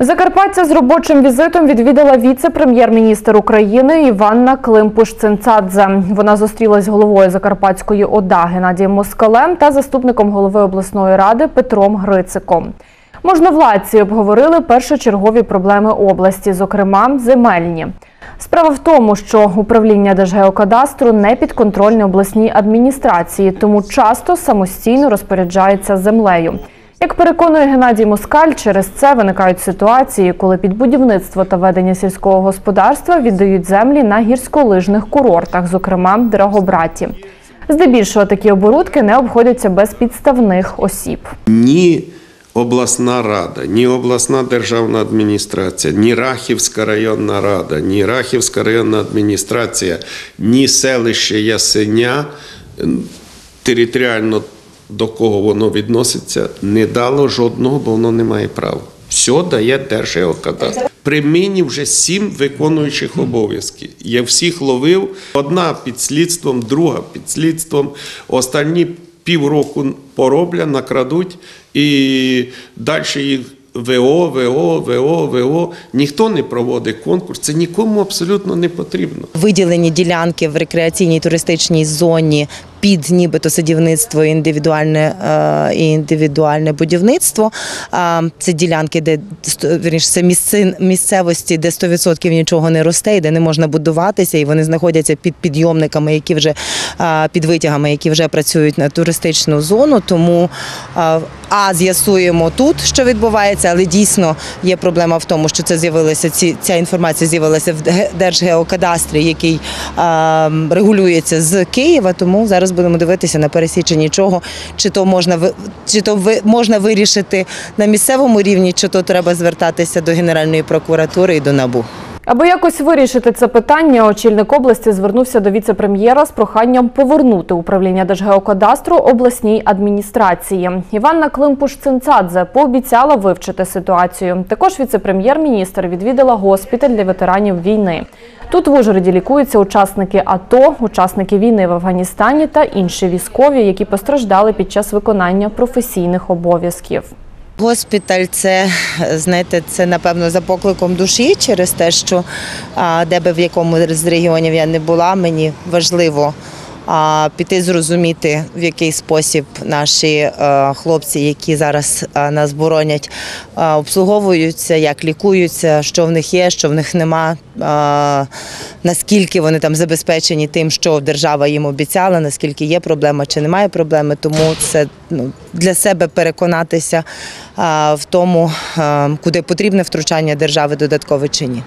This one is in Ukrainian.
Закарпаття з робочим візитом відвідала віце-прем'єр-міністр України Іванна Климпуш-Цинцадзе. Вона зустрілась з головою Закарпатської ОДА Геннадієм Москалем та заступником голови обласної ради Петром Грициком. Можновладці обговорили першочергові проблеми області, зокрема земельні. Справа в тому, що управління Держгеокадастру не підконтрольне обласній адміністрації, тому часто самостійно розпоряджається землею. Як переконує Геннадій Москаль, через це виникають ситуації, коли під будівництво та ведення сільського господарства віддають землі на гірськолижних курортах, зокрема Драгобраті. Здебільшого такі оборудки не обходяться без підставних осіб. ні обласна рада, ні обласна державна адміністрація, ні Рахівська районна рада, ні Рахівська районна адміністрація, ні селище Ясеня територіально до кого воно відноситься, не дало жодного, бо воно не має права. Все дає Держгеокадастр. При мені вже сім виконуючих обов'язків. Я всіх ловив. Одна під слідством, друга під слідством. Останні півроку поробля, накрадуть і далі їх ВО, ВО, ВО, ВО. Ніхто не проводить конкурс. Це нікому абсолютно не потрібно. виділені ділянки в рекреаційній туристичній зоні під нібито садівництво індивідуальне е, і індивідуальне будівництво. Це ділянки, де вірніше, це місцевості, де 100% нічого не росте, і де не можна будуватися, і вони знаходяться під підйомниками, які вже під витягами, які вже працюють на туристичну зону. Тому а з'ясуємо тут, що відбувається, але дійсно є проблема в тому, що це з'явилося. Ці ця інформація з'явилася в Держгеокадастрі, який регулюється з Києва. Тому зараз будемо дивитися на пересічення чого, чи то можна чи то ви можна вирішити на місцевому рівні, чи то треба звертатися до Генеральної прокуратури і до НАБУ. Аби якось вирішити це питання, очільник області звернувся до віце-прем'єра з проханням повернути управління Держгеокадастру обласній адміністрації. Іванна Климпуш-Цинцадзе пообіцяла вивчити ситуацію. Також віце-прем'єр-міністр відвідала госпіталь для ветеранів війни. Тут в Ужгороді лікуються учасники АТО, учасники війни в Афганістані та інші військові, які постраждали під час виконання професійних обов'язків. Госпіталь це знаєте, це напевно за покликом душі через те, що де би в якому з регіонів я не була, мені важливо піти зрозуміти, в який спосіб наші е, хлопці, які зараз е, нас боронять, е, обслуговуються, як лікуються, що в них є, що в них нема. Наскільки вони там забезпечені тим, що держава їм обіцяла, наскільки є проблема чи немає проблеми, тому це ну, для себе переконатися в тому, куди потрібне втручання держави додаткове чи ні.